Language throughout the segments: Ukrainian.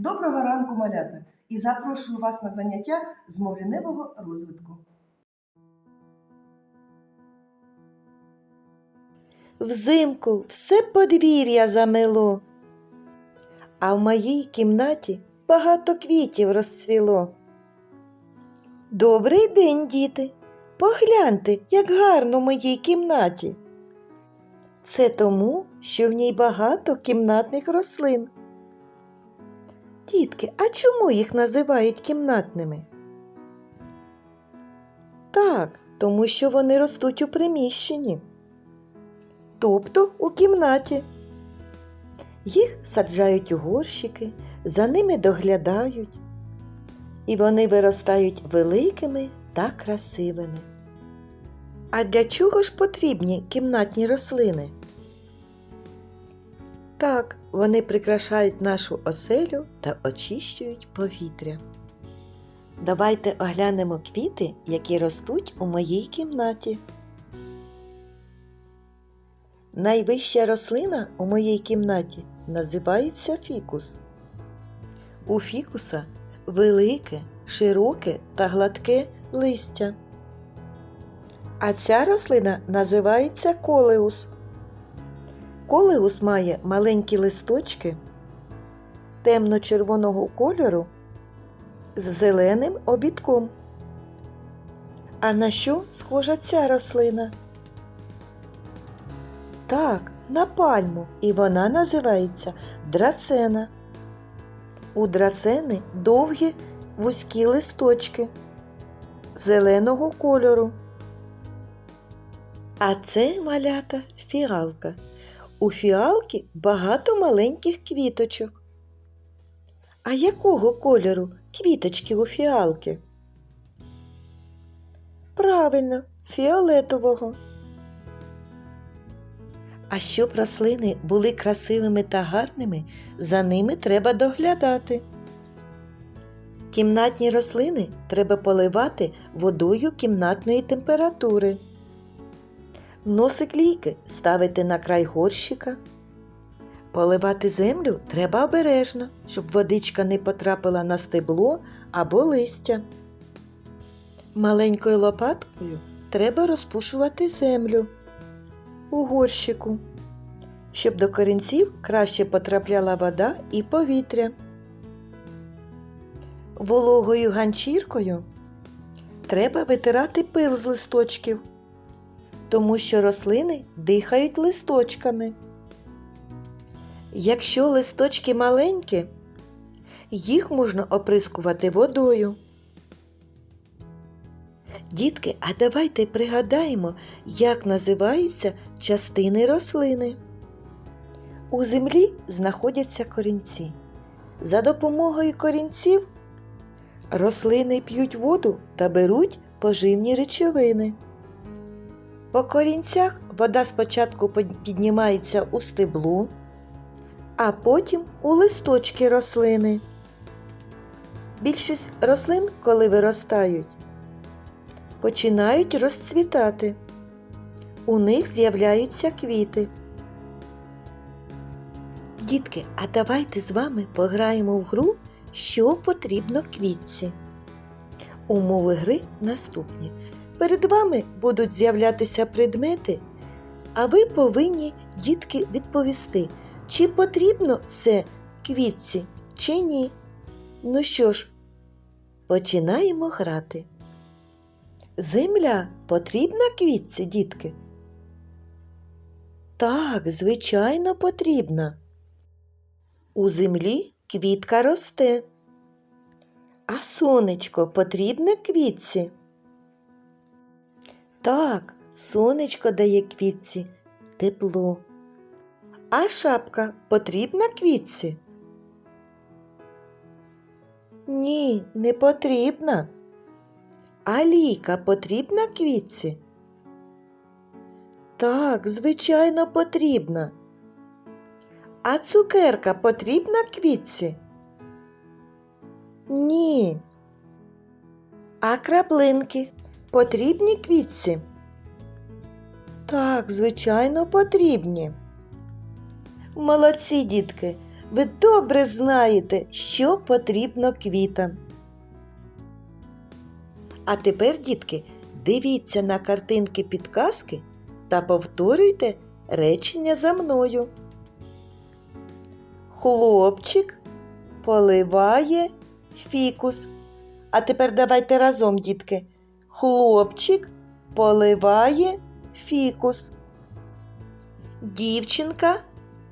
Доброго ранку, малята! І запрошую вас на заняття з мовляневого розвитку. Взимку все подвір'я замело, а в моїй кімнаті багато квітів розцвіло. Добрий день, діти! Погляньте, як гарно в моїй кімнаті. Це тому, що в ній багато кімнатних рослин. Дітки, а чому їх називають кімнатними? Так, тому що вони ростуть у приміщенні тобто у кімнаті. Їх саджають у горщики, за ними доглядають, і вони виростають великими та красивими. А для чого ж потрібні кімнатні рослини? Так, вони прикрашають нашу оселю та очищують повітря. Давайте оглянемо квіти, які ростуть у моїй кімнаті. Найвища рослина у моїй кімнаті називається фікус. У фікуса велике, широке та гладке листя. А ця рослина називається колеус. Колеус має маленькі листочки темно-червоного кольору з зеленим обідком. А на що схожа ця рослина? Так, на пальму, і вона називається драцена. У драцени довгі вузькі листочки зеленого кольору. А це малята фіалка. У фіалки багато маленьких квіточок. А якого кольору квіточки у фіалки? Правильно, фіолетового. А щоб рослини були красивими та гарними, за ними треба доглядати. Кімнатні рослини треба поливати водою кімнатної температури. Носик лійки ставити на край горщика. Поливати землю треба обережно, щоб водичка не потрапила на стебло або листя. Маленькою лопаткою треба розпушувати землю у горщику, щоб до корінців краще потрапляла вода і повітря. Вологою ганчіркою треба витирати пил з листочків, тому що рослини дихають листочками. Якщо листочки маленькі, їх можна оприскувати водою. Дітки, а давайте пригадаємо, як називаються частини рослини. У землі знаходяться корінці. За допомогою корінців рослини п'ють воду та беруть поживні речовини. По корінцях вода спочатку піднімається у стеблу, а потім у листочки рослини. Більшість рослин, коли виростають, починають розцвітати. У них з'являються квіти. Дітки, а давайте з вами пограємо в гру, що потрібно квітці. Умови гри наступні. Перед вами будуть з'являтися предмети, а ви повинні, дітки, відповісти, чи потрібно це квітці, чи ні. Ну що ж, починаємо грати. Земля потрібна квітці, дітки? Так, звичайно, потрібна. У землі квітка росте. А сонечко потрібне квітці? Так, сонечко дає квітці тепло. А шапка потрібна квітці? Ні, не потрібна. А ліка потрібна квітці? Так, звичайно, потрібна. А цукерка потрібна квітці? Ні. А краплинки потрібні квітці? Так, звичайно, потрібні. Молодці, дітки! ви добре знаєте, що потрібно квітам. А тепер, дітки, дивіться на картинки підказки та повторюйте речення за мною. Хлопчик поливає фікус. А тепер давайте разом, дітки. Хлопчик поливає фікус. Дівчинка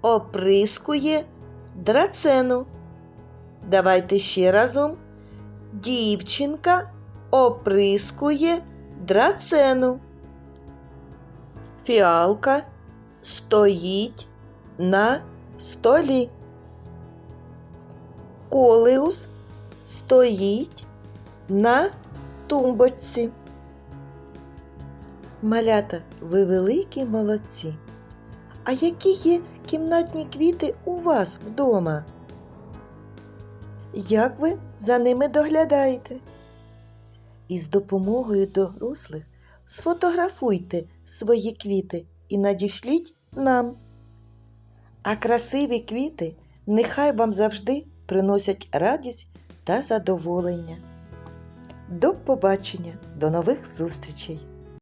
оприскує драцену. Давайте ще разом. Дівчинка оприскує драцену. Фіалка стоїть на столі. Колеус стоїть на тумбочці. Малята, ви великі молодці. А які є кімнатні квіти у вас вдома? Як ви за ними доглядаєте? І з допомогою дорослих сфотографуйте свої квіти і надішліть нам. А красиві квіти нехай вам завжди приносять радість та задоволення. До побачення, до нових зустрічей!